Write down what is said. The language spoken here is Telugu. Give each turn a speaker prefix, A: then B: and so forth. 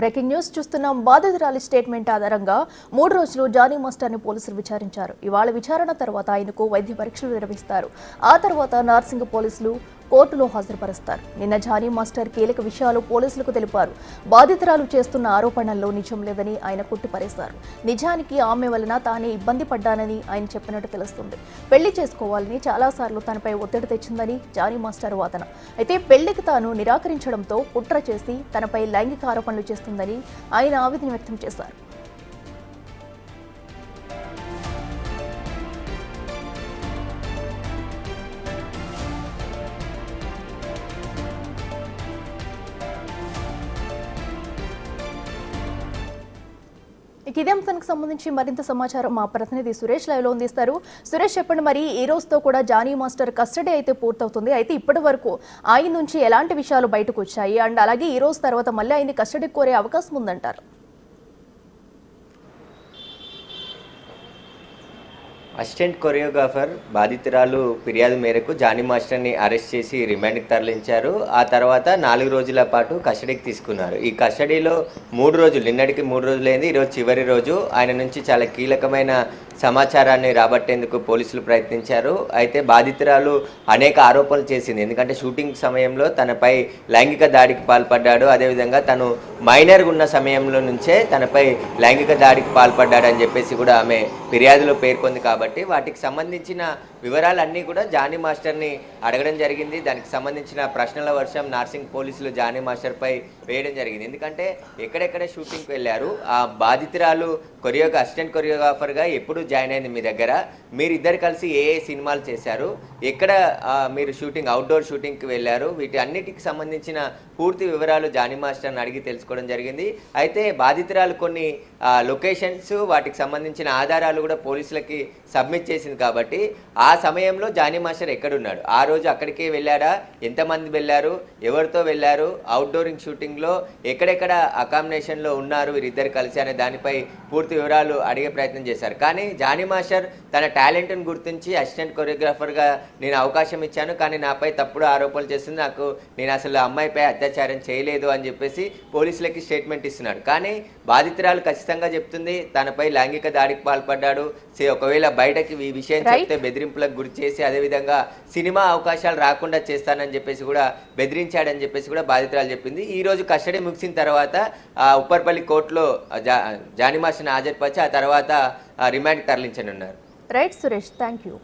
A: బ్రేకింగ్ న్యూస్ చూస్తున్నాం. బాధితురాలి స్టేట్మెంట్ ఆధారంగా మూడు రోజులు జానీ మాస్టర్ని పోలీసులు విచారించారు. ఇవాళ విచారణ తర్వాత ఆయనకు వైద్య పరీక్షలు నిర్వహిస్తారు. ఆ తర్వాత నార్సింగ్ పోలీసులు కోర్టులో హాజరుపరుస్తారు. నిన్న జానీ మాస్టర్ కీలక విషయాలు పోలీసులకు తెలిపారు. బాధితురాలు చేస్తున్న ఆరోపణల్లో నిజం లేదని ఆయన కొట్టిపరేశారు. నిజానికి ఆమె వలన తానే ఇబ్బంది పడ్డానని ఆయన చెప్పినట్టు తెలుస్తుంది. పెళ్ళి చేసుకోవాలని చాలాసార్లు తనపై ఒత్తిడి తెచ్చిందని జానీ మాస్టర్ వాదన. అయితే పెళ్ళికి తాను నిరాకరించడంతో కుట్ర చేసి తనపై లైంగిక ఆరోపణలు చేస్తుందని ఆయన ఆవేదన వ్యక్తం చేశారు. ఇక ఇదే అంశానికి సంబంధించి మరింత సమాచారం మా ప్రతినిధి సురేష్ లైవ్లో అందిస్తారు. సురేష్ చెప్పండి మరి ఈ రోజుతో కూడా జానీ మాస్టర్ కస్టడీ అయితే పూర్తవుతుంది. అయితే ఇప్పటి వరకు ఆయన నుంచి ఎలాంటి విషయాలు బయటకు వచ్చాయి? అండ్ అలాగే ఈ రోజు తర్వాత మళ్ళీ ఆయన కస్టడీ కోరే అవకాశం ఉందంటారు.
B: అసిస్టెంట్ కొరియోగ్రాఫర్ బాధితురాలు ఫిర్యాదు మేరకు జానీ మాస్టర్ని అరెస్ట్ చేసి రిమాండ్కి తరలించారు. ఆ తర్వాత నాలుగు రోజుల పాటు కస్టడీకి తీసుకున్నారు. ఈ కస్టడీలో మూడు రోజులు నిన్నటికి మూడు రోజులైంది. ఈరోజు చివరి రోజు. ఆయన నుంచి చాలా కీలకమైన సమాచారాన్ని రాబట్టేందుకు పోలీసులు ప్రయత్నించారు. అయితే బాధితురాలు అనేక ఆరోపణలు చేసింది. ఎందుకంటే షూటింగ్ సమయంలో తనపై లైంగిక దాడికి పాల్పడ్డాడు. అదేవిధంగా తను మైనర్గా ఉన్న సమయంలో నుంచే తనపై లైంగిక దాడికి పాల్పడ్డాడు అని చెప్పేసి కూడా ఆమె ఫిర్యాదులో పేర్కొంది కాబట్టి వాటికి సంబంధించిన వివరాలన్నీ కూడా జానీ మాస్టర్ని అడగడం జరిగింది. దానికి సంబంధించిన ప్రశ్నల వర్షం నార్సింగ్ పోలీసులు జానీ మాస్టర్పై వేయడం జరిగింది. ఎందుకంటే ఎక్కడెక్కడ షూటింగ్కి వెళ్ళారు. ఆ బాధితురాలు కొరియోగా అసిస్టెంట్ కొరియోగ్రాఫర్గా ఎప్పుడు జాయిన్ అయింది మీ దగ్గర. మీరు ఇద్దరు కలిసి ఏ ఏ సినిమాలు చేశారు? ఎక్కడ మీరు షూటింగ్ అవుట్డోర్ షూటింగ్కి వెళ్ళారు? వీటి అన్నిటికి సంబంధించిన పూర్తి వివరాలు జానీ మాస్టర్ని అడిగి తెలుసుకోవడం జరిగింది. అయితే బాధితురాలు కొన్ని లొకేషన్స్ వాటికి సంబంధించిన ఆధారాలు కూడా పోలీసులకి సబ్మిట్ చేసింది కాబట్టి ఆ సమయంలో జానీ మాస్టర్ ఎక్కడున్నాడు? ఆ రోజు అక్కడికే వెళ్ళాడా? ఎంతమంది వెళ్ళారు? ఎవరితో వెళ్ళారు? అవుట్డోరింగ్ షూటింగ్లో ఎక్కడెక్కడ అకామిడేషన్లో ఉన్నారు వీరిద్దరు కలిసి అనే దానిపై పూర్తి వివరాలు అడిగే ప్రయత్నం చేశారు. కానీ జానీ మాస్టర్ తన టాలెంట్ని గుర్తించి అసిస్టెంట్ కొరియోగ్రాఫర్గా నేను అవకాశం ఇచ్చాను. కానీ నాపై తప్పుడు ఆరోపణలు చేస్తుంది నాకు నేను అసలు అమ్మాయిపై అత్యాచారం చేయలేదు అని చెప్పేసి పోలీసులకి స్టేట్మెంట్ ఇస్తున్నాడు. కానీ బాధితురాలు ఖచ్చితంగా చెప్తుంది తనపై లైంగిక దాడికి పాల్పడ్డాడు. సే ఒకవేళ బయటకి ఈ విషయం. చెప్తే బెదిరింపులకు గురి చేసి అదేవిధంగా సినిమా అవకాశాలు రాకుండా చేస్తానని చెప్పేసి కూడా బెదిరించాడని చెప్పేసి కూడా బాధితురాలు చెప్పింది. ఈ రోజు కస్టడీ ముగిసిన తర్వాత ఆ, ఉప్పర్పల్లి కోర్టులో జా జానీ మాస్టర్ని హాజరుపరిచి ఆ తర్వాత రిమాండ్కి తరలించనున్నారు.
A: Right Suresh thank you